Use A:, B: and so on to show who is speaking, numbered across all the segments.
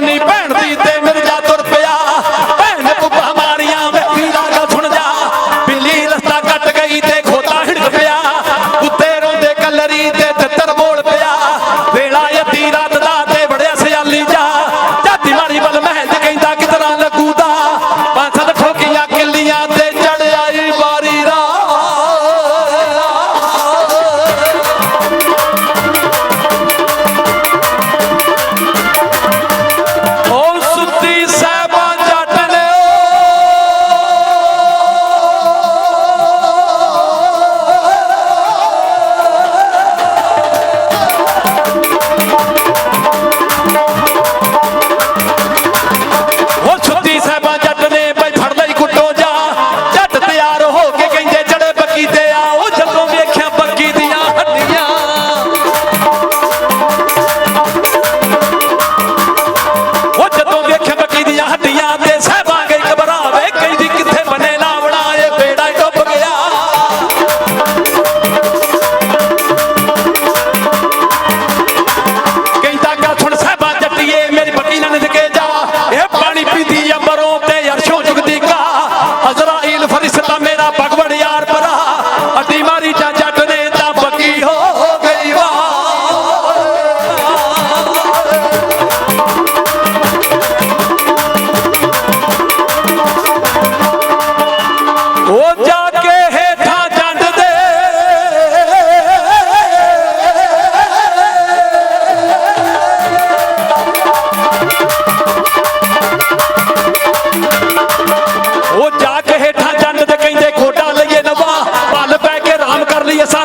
A: ਮੰਨੀ ਭੈਣ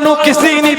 A: عنه كسيني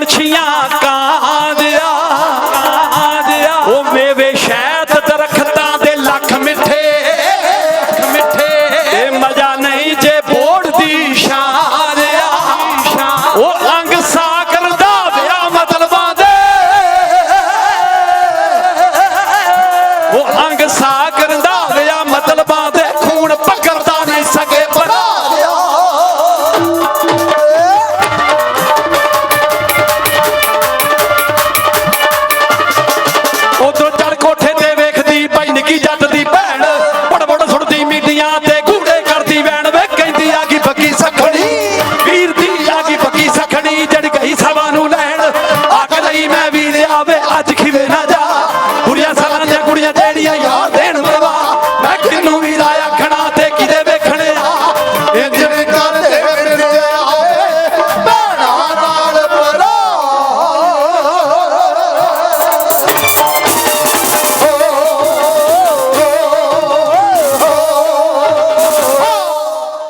A: ਪੰਛੀਆਂ ਕਾਂਦਿਆ ਕਾਂਦਿਆ। ਉਹ ਮੇਵੇ ਸ਼ਹਿਦ ਦਰਖਤਾਂ ਦੇ ਲੱਖ ਮਿੱਠੇ ਮਿੱਠੇ। ਇਹ ਮਜ਼ਾ ਨਹੀਂ ਜੇ ਬੋੜ ਦੀ ਸ਼ਾਰਿਆ ਉਹ ਅੰਗ ਸਾਗਰ ਦਾ ਵਿਆਹ ਮਤਲਬਾਂ ਦੇ। ਉਹ ਅੰਗ ਸਾਗਰ ਦਾ ਉਧਰ ਚੜ ਕੋਠੇ ਤੇ ਵੇਖਦੀ ਭਾਈ ਨਿੱਕੀ ਜੱਟ ਦੀ ਭੈਣ ਬੜਬੜ ਸੁਣਦੀ ਮੀਡੀਆਂ ਤੇ।